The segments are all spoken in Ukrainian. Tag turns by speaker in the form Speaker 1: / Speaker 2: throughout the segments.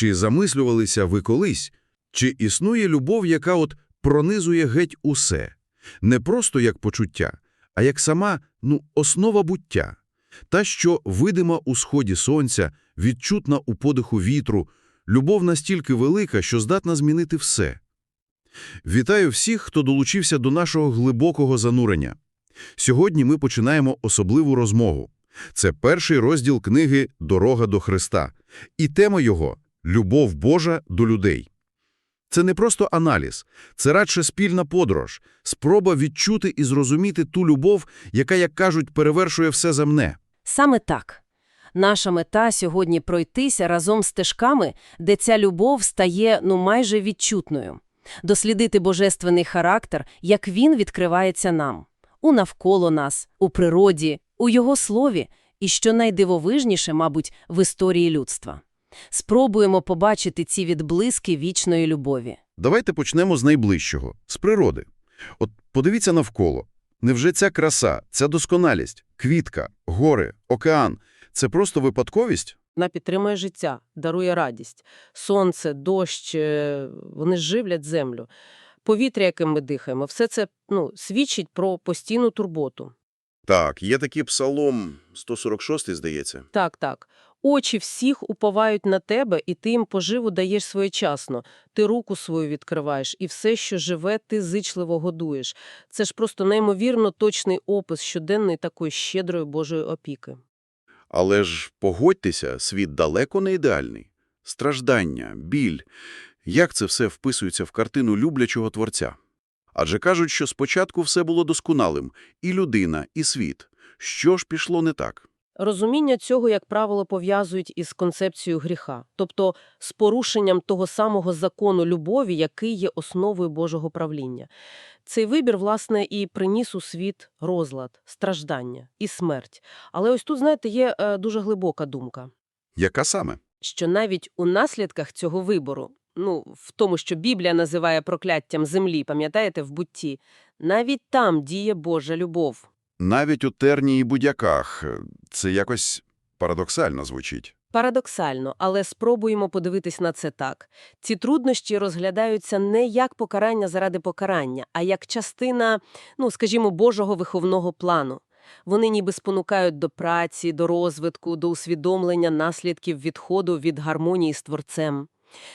Speaker 1: Чи замислювалися ви колись, чи існує любов, яка от пронизує геть усе? Не просто як почуття, а як сама, ну, основа буття. Та, що видима у сході сонця, відчутна у подиху вітру, любов настільки велика, що здатна змінити все. Вітаю всіх, хто долучився до нашого глибокого занурення. Сьогодні ми починаємо особливу розмову. Це перший розділ книги «Дорога до Христа». І тема його – «Любов Божа до людей». Це не просто аналіз, це радше спільна подорож, спроба відчути і зрозуміти ту любов, яка, як кажуть, перевершує все земне.
Speaker 2: Саме так. Наша мета сьогодні пройтися разом з стежками, де ця любов стає ну майже відчутною. Дослідити божественний характер, як він відкривається нам. У навколо нас, у природі, у його слові і, що найдивовижніше, мабуть, в історії людства. Спробуємо побачити ці відблиски вічної любові.
Speaker 1: Давайте почнемо з найближчого – з природи. От подивіться навколо. Невже ця краса, ця досконалість, квітка, гори, океан – це просто випадковість?
Speaker 3: Вона підтримує життя, дарує радість. Сонце, дощ, е, вони живлять землю. Повітря, яким ми дихаємо, все це ну, свідчить про постійну турботу.
Speaker 4: Так, є такий псалом 146, здається.
Speaker 3: Так, так. Очі всіх уповають на тебе, і ти їм поживу даєш своєчасно. Ти руку свою відкриваєш, і все, що живе, ти зичливо годуєш. Це ж просто неймовірно точний опис щоденної такої щедрої Божої опіки.
Speaker 4: Але ж погодьтеся, світ далеко не ідеальний. Страждання, біль. Як це все вписується в картину люблячого творця? Адже кажуть, що спочатку все було досконалим – і людина, і світ. Що ж пішло не так?
Speaker 3: Розуміння цього, як правило, пов'язують із концепцією гріха, тобто з порушенням того самого закону любові, який є основою Божого правління. Цей вибір, власне, і приніс у світ розлад, страждання і смерть. Але ось тут, знаєте, є е, дуже глибока думка,
Speaker 4: Яка саме?
Speaker 3: що навіть у наслідках цього вибору, ну, в тому, що Біблія називає прокляттям землі, пам'ятаєте, в бутті, навіть там діє Божа любов.
Speaker 4: Навіть у терні і будяках. Це якось парадоксально звучить.
Speaker 3: Парадоксально, але спробуємо подивитись на це так. Ці труднощі розглядаються не як покарання заради покарання, а як частина, ну, скажімо, Божого виховного плану. Вони ніби спонукають до праці, до розвитку, до усвідомлення наслідків відходу від гармонії з Творцем.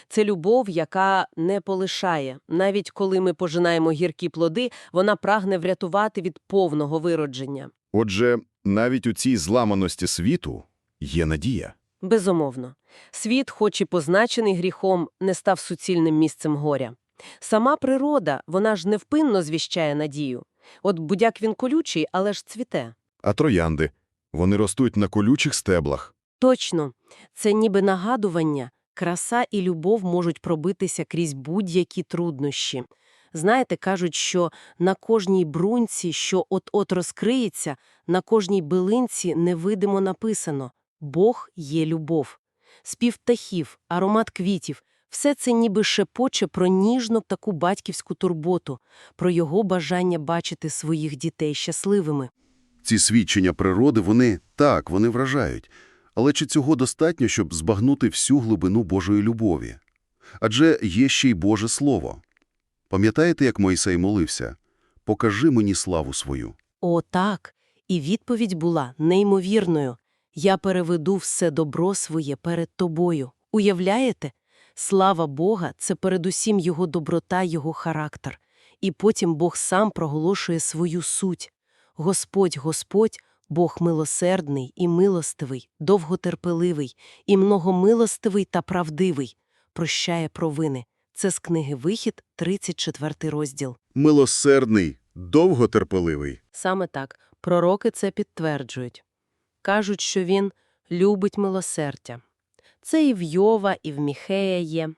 Speaker 3: Це любов, яка не полишає. Навіть коли ми пожинаємо гіркі плоди, вона прагне врятувати від повного виродження.
Speaker 5: Отже, навіть у цій зламаності світу є надія.
Speaker 3: Безумовно. Світ, хоч і позначений гріхом, не став суцільним місцем горя. Сама природа, вона ж невпинно звіщає надію. От будяк він колючий, але ж цвіте.
Speaker 5: А троянди – вони ростуть на колючих стеблах.
Speaker 3: Точно. Це ніби нагадування. Краса і любов можуть пробитися крізь будь-які труднощі. Знаєте, кажуть, що на кожній брунці, що от-от розкриється, на кожній билинці невидимо написано «Бог є любов». Спів птахів, аромат квітів – все це ніби шепоче про ніжну таку батьківську турботу, про його бажання бачити своїх дітей щасливими.
Speaker 4: Ці свідчення природи, вони, так, вони вражають. Але чи цього достатньо, щоб збагнути всю глибину Божої любові? Адже є ще й Боже Слово. Пам'ятаєте, як Мойсей молився? «Покажи мені славу свою».
Speaker 3: О, так. І відповідь була неймовірною. Я переведу все добро своє перед тобою. Уявляєте? Слава Бога – це передусім його доброта, його характер. І потім Бог сам проголошує свою суть. Господь, Господь, Бог милосердний і милостивий, довготерпеливий, і многомилостивий та правдивий, прощає провини. Це з книги «Вихід», 34 розділ.
Speaker 4: Милосердний, довготерпеливий.
Speaker 3: Саме так, пророки це підтверджують. Кажуть, що він любить милосердя. Це і в Йова, і в Міхея є.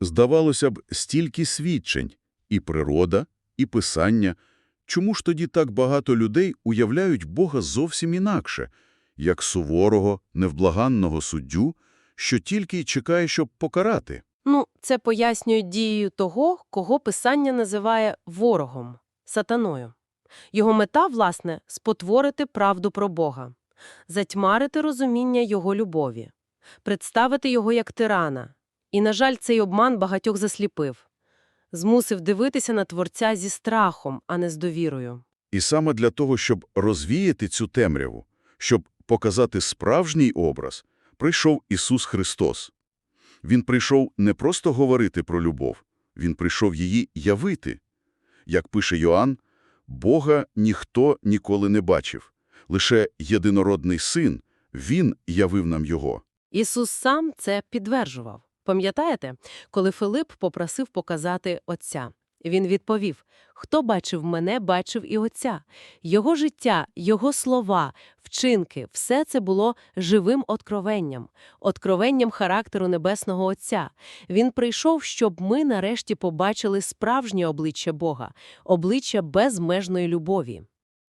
Speaker 4: Здавалося б, стільки свідчень – і природа, і писання. Чому ж тоді так багато людей уявляють Бога зовсім інакше, як суворого, невблаганного суддю, що тільки й чекає, щоб покарати.
Speaker 6: Ну, це пояснює дією того, кого Писання називає ворогом – сатаною. Його мета, власне, спотворити правду про Бога, затьмарити розуміння Його любові, представити Його як тирана. І, на жаль, цей обман багатьох засліпив. Змусив дивитися на Творця зі страхом, а не з довірою.
Speaker 4: І саме для того, щоб розвіяти цю темряву, щоб показати справжній образ, прийшов Ісус Христос. Він прийшов не просто говорити про любов, Він прийшов її явити. Як пише Йоанн, Бога ніхто ніколи не бачив. Лише єдинородний Син, Він явив нам Його.
Speaker 6: Ісус сам це підтверджував. Пам'ятаєте, коли Филип попросив показати Отця? Він відповів, хто бачив мене, бачив і Отця. Його життя, його слова, вчинки – все це було живим откровенням, откровенням характеру Небесного Отця. Він прийшов, щоб ми нарешті побачили справжнє обличчя Бога, обличчя безмежної любові.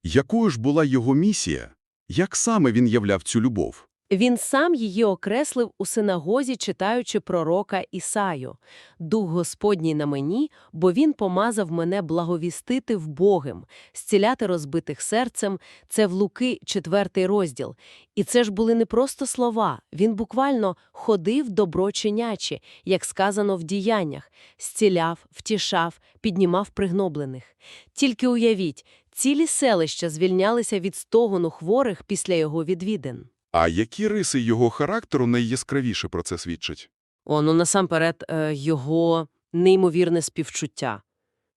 Speaker 4: Якою ж була Його місія? Як саме Він являв цю любов?
Speaker 6: Він сам її окреслив у синагозі, читаючи пророка Ісаю. «Дух Господній на мені, бо Він помазав мене благовістити вбогим, зціляти розбитих серцем» – це в Луки, четвертий розділ. І це ж були не просто слова, він буквально ходив доброчиняче, як сказано в діяннях, зціляв, втішав, піднімав пригноблених. Тільки уявіть, цілі селища звільнялися від стогону хворих після його відвідин.
Speaker 7: А які риси його характеру найяскравіше про це свідчать?
Speaker 3: О, ну насамперед, е, його неймовірне співчуття,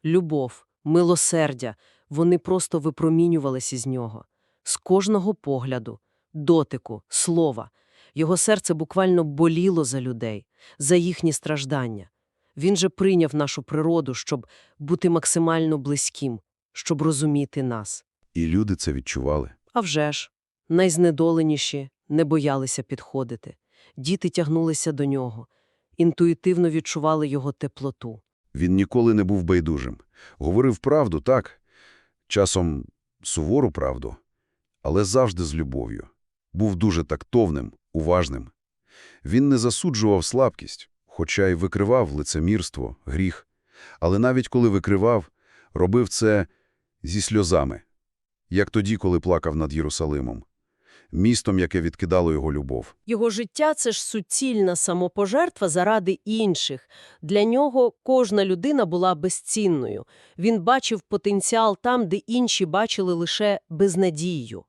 Speaker 3: любов, милосердя, вони просто випромінювалися з нього. З кожного погляду, дотику, слова. Його серце буквально боліло за людей, за їхні страждання. Він же прийняв нашу природу, щоб бути максимально близьким, щоб розуміти нас.
Speaker 4: І люди це відчували.
Speaker 3: А вже ж, найзнедоленіші не боялися підходити. Діти тягнулися до нього, інтуїтивно відчували його теплоту.
Speaker 4: Він ніколи не був байдужим. Говорив правду, так, часом сувору правду, але завжди з любов'ю. Був дуже тактовним, уважним. Він не засуджував слабкість, хоча й викривав лицемірство, гріх. Але навіть коли викривав, робив це зі сльозами, як тоді, коли плакав над Єрусалимом, містом, яке відкидало його любов.
Speaker 3: Його життя – це ж суцільна самопожертва заради інших. Для нього кожна людина була безцінною. Він бачив потенціал там, де інші бачили лише безнадію.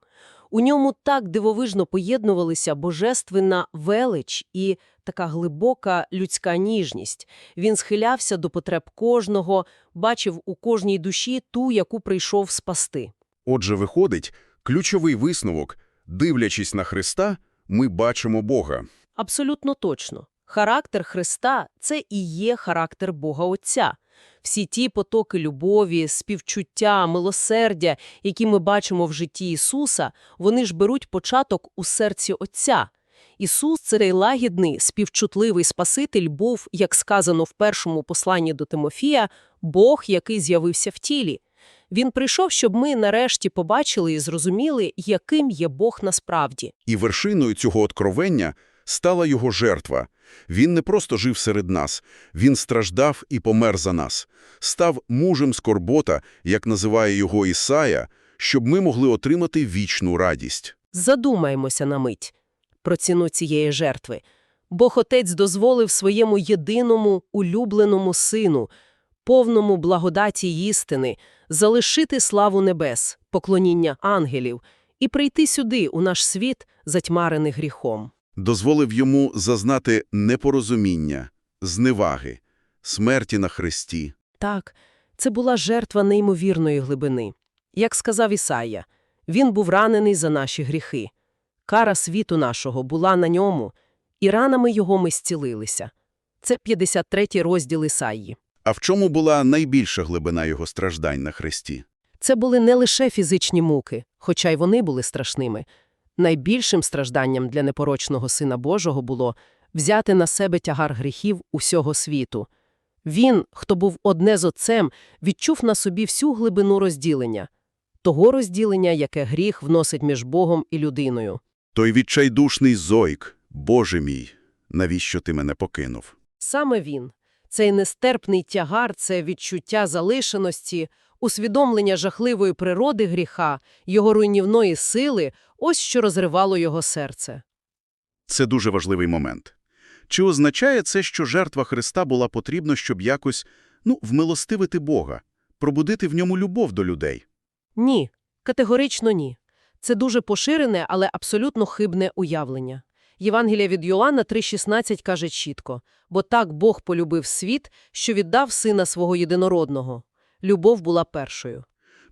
Speaker 3: У ньому так дивовижно поєднувалися божественна велич і така глибока людська ніжність. Він схилявся до потреб кожного, бачив у кожній душі ту, яку прийшов спасти.
Speaker 7: Отже, виходить, ключовий висновок – дивлячись на Христа, ми бачимо Бога.
Speaker 3: Абсолютно точно. Характер Христа – це і є характер Бога Отця. Всі ті потоки любові, співчуття, милосердя, які ми бачимо в житті Ісуса, вони ж беруть початок у серці Отця. Ісус, цей лагідний, співчутливий Спаситель, був, як сказано в першому посланні до Тимофія, Бог, який з'явився в тілі. Він прийшов, щоб ми нарешті побачили і зрозуміли, яким є Бог насправді.
Speaker 7: І вершиною цього откровення стала його жертва. Він не просто жив серед нас, він страждав і помер за нас. Став мужем скорбота, як називає його Ісая, щоб ми могли отримати вічну радість.
Speaker 3: Задумаємося на мить про ціну цієї жертви. Бог Отець дозволив своєму єдиному улюбленому сину, повному благодаті істини, залишити славу небес, поклоніння ангелів і прийти сюди, у наш світ, затьмарений гріхом.
Speaker 7: Дозволив йому зазнати непорозуміння, зневаги, смерті на хресті.
Speaker 3: Так, це була жертва неймовірної глибини. Як сказав Ісая, він був ранений за наші гріхи. Кара світу нашого була на ньому, і ранами його ми зцілилися. Це 53-й розділ Ісаї.
Speaker 7: А в чому була найбільша глибина його страждань на хресті?
Speaker 3: Це були не лише фізичні муки, хоча й вони були страшними. Найбільшим стражданням для непорочного Сина Божого було взяти на себе тягар гріхів усього світу. Він, хто був одне з Отцем, відчув на собі всю глибину розділення. Того розділення, яке гріх вносить між Богом і людиною.
Speaker 7: Той відчайдушний зойк, Боже мій,
Speaker 4: навіщо ти мене покинув?
Speaker 3: Саме він. Цей нестерпний тягар – це відчуття залишеності, усвідомлення жахливої природи гріха, його руйнівної сили – ось що розривало його серце.
Speaker 4: Це дуже важливий момент. Чи означає це, що жертва Христа була потрібна, щоб якось, ну, вмилостивити Бога, пробудити в ньому любов до людей?
Speaker 3: Ні, категорично ні. Це дуже поширене, але абсолютно хибне уявлення. Євангелія від Йоанна 3.16 каже чітко «Бо так Бог полюбив світ, що віддав Сина свого єдинородного». Любов була першою.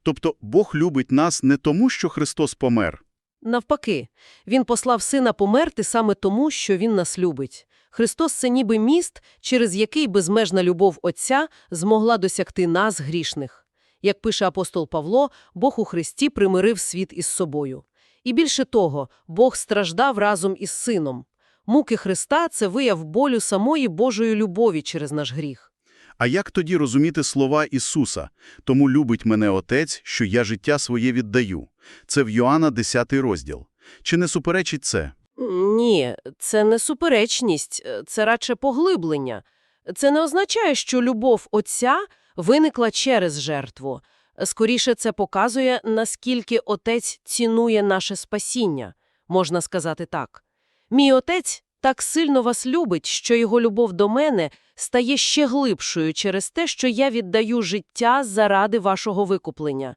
Speaker 4: Тобто Бог любить нас не тому, що Христос помер.
Speaker 3: Навпаки, Він послав Сина померти саме тому, що Він нас любить. Христос – це ніби міст, через який безмежна любов Отця змогла досягти нас, грішних. Як пише апостол Павло, Бог у Христі примирив світ із собою. І більше того, Бог страждав разом із Сином. Муки Христа – це вияв болю самої Божої любові через наш гріх.
Speaker 4: А як тоді розуміти слова Ісуса? Тому любить мене Отець, що я життя своє віддаю. Це в Йоанна 10 розділ. Чи не суперечить це?
Speaker 3: Ні, це не суперечність, це радше поглиблення. Це не означає, що любов Отця виникла через жертву. Скоріше, це показує, наскільки Отець цінує наше спасіння, можна сказати так. Мій Отець так сильно вас любить, що його любов до мене стає ще глибшою через те, що я віддаю життя заради вашого викуплення.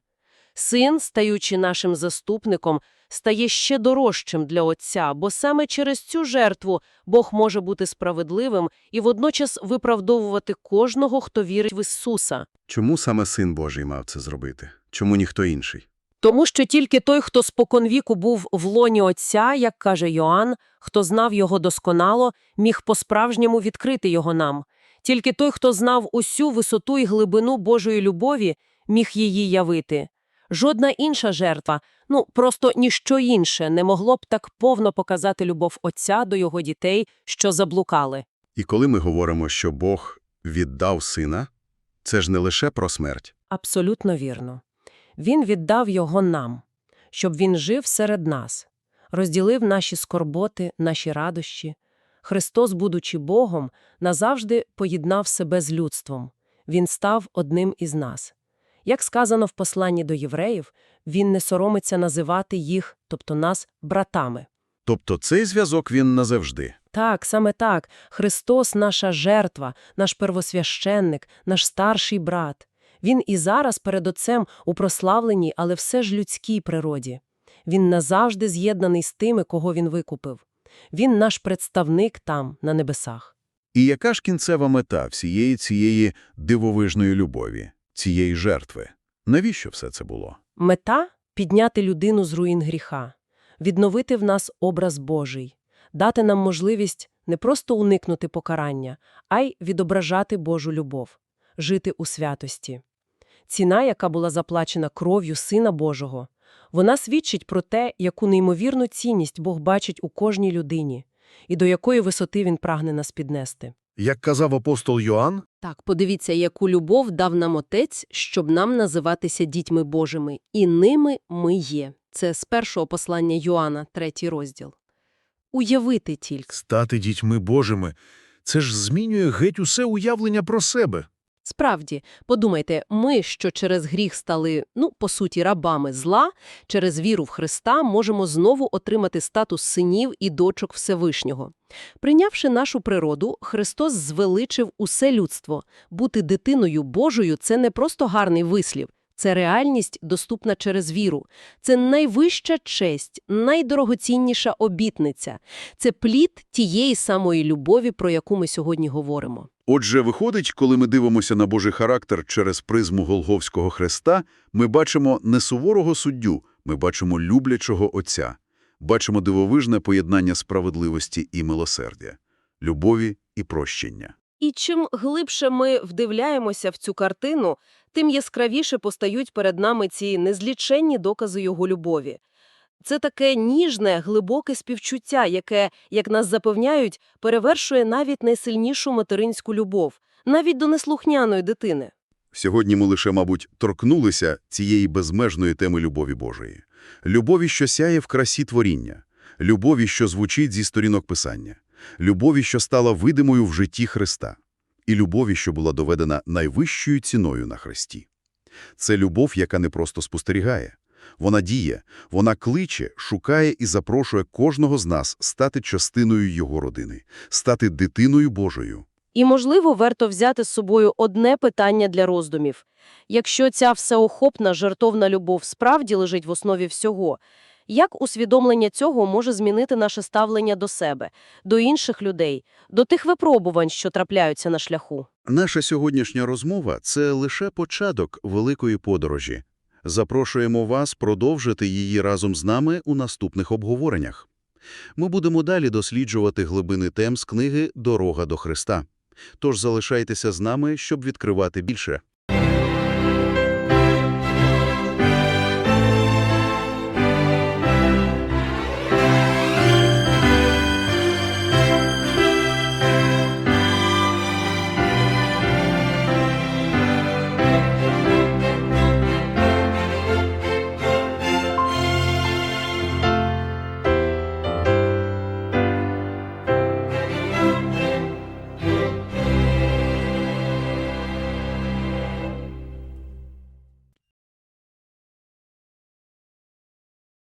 Speaker 3: Син, стаючи нашим заступником, стає ще дорожчим для Отця, бо саме через цю жертву Бог може бути справедливим і водночас виправдовувати кожного, хто вірить в Ісуса.
Speaker 5: Чому саме Син Божий мав це зробити? Чому ніхто інший?
Speaker 3: Тому що тільки той, хто споконвіку був в лоні Отця, як каже Йоанн, хто знав його досконало, міг по-справжньому відкрити його нам. Тільки той, хто знав усю висоту і глибину Божої любові, міг її явити. Жодна інша жертва, ну просто ніщо інше не могло б так повно показати любов Отця до його дітей, що заблукали.
Speaker 5: І коли ми говоримо, що Бог віддав Сина, це ж не лише про смерть.
Speaker 3: Абсолютно вірно. Він віддав його нам, щоб він жив серед нас, розділив наші скорботи, наші радощі. Христос, будучи Богом, назавжди поєднав себе з людством. Він став одним із нас. Як сказано в посланні до євреїв, він не соромиться називати їх, тобто нас, братами.
Speaker 5: Тобто цей зв'язок він назавжди.
Speaker 3: Так, саме так. Христос – наша жертва, наш первосвященник, наш старший брат. Він і зараз перед Отцем у прославленій, але все ж людській природі. Він назавжди з'єднаний з тими, кого він викупив. Він наш представник там, на небесах.
Speaker 5: І яка ж кінцева мета всієї цієї дивовижної любові, цієї жертви? Навіщо все це було?
Speaker 3: Мета – підняти людину з руїн гріха, відновити в нас образ Божий, дати нам можливість не просто уникнути покарання, а й відображати Божу любов, жити у святості. Ціна, яка була заплачена кров'ю Сина Божого, вона свідчить про те, яку неймовірну цінність Бог бачить у кожній людині і до якої висоти Він прагне нас піднести.
Speaker 8: Як казав апостол Йоанн,
Speaker 2: Так, подивіться, яку любов дав нам Отець, щоб нам називатися дітьми Божими. І ними ми є. Це з першого послання Йоанна, третій розділ. Уявити тільки.
Speaker 8: стати дітьми Божими – це ж змінює геть усе уявлення про себе.
Speaker 2: Справді, подумайте, ми, що через гріх стали, ну, по суті, рабами зла, через віру в Христа можемо знову отримати статус синів і дочок Всевишнього. Прийнявши нашу природу, Христос звеличив усе людство. Бути дитиною Божою – це не просто гарний вислів. Це реальність, доступна через віру. Це найвища честь, найдорогоцінніша обітниця. Це плід тієї самої любові, про яку ми сьогодні говоримо.
Speaker 4: Отже, виходить, коли ми дивимося на Божий характер через призму Голговського хреста, ми бачимо не суворого суддю, ми бачимо люблячого Отця. Бачимо дивовижне поєднання справедливості і милосердя, любові і прощення.
Speaker 2: І чим глибше ми вдивляємося в цю картину, тим яскравіше постають перед нами ці незліченні докази його любові. Це таке ніжне, глибоке співчуття, яке, як нас запевняють, перевершує навіть найсильнішу материнську любов, навіть до неслухняної дитини.
Speaker 4: Сьогодні ми лише, мабуть, торкнулися цієї безмежної теми любові Божої. Любові, що сяє в красі творіння. Любові, що звучить зі сторінок Писання. Любові, що стала видимою в житті Христа, і любові, що була доведена найвищою ціною на Христі. Це любов, яка не просто спостерігає. Вона діє, вона кличе, шукає і запрошує кожного з нас стати частиною його родини, стати дитиною Божою.
Speaker 3: І, можливо, варто взяти з собою одне питання для роздумів. Якщо ця всеохопна жертовна любов справді лежить в основі всього, як усвідомлення цього може змінити наше ставлення до себе, до інших людей, до тих випробувань, що трапляються на шляху?
Speaker 4: Наша сьогоднішня розмова – це лише початок великої подорожі. Запрошуємо вас продовжити її разом з нами у наступних обговореннях. Ми будемо далі досліджувати глибини тем з книги «Дорога до Христа». Тож залишайтеся з нами, щоб відкривати більше.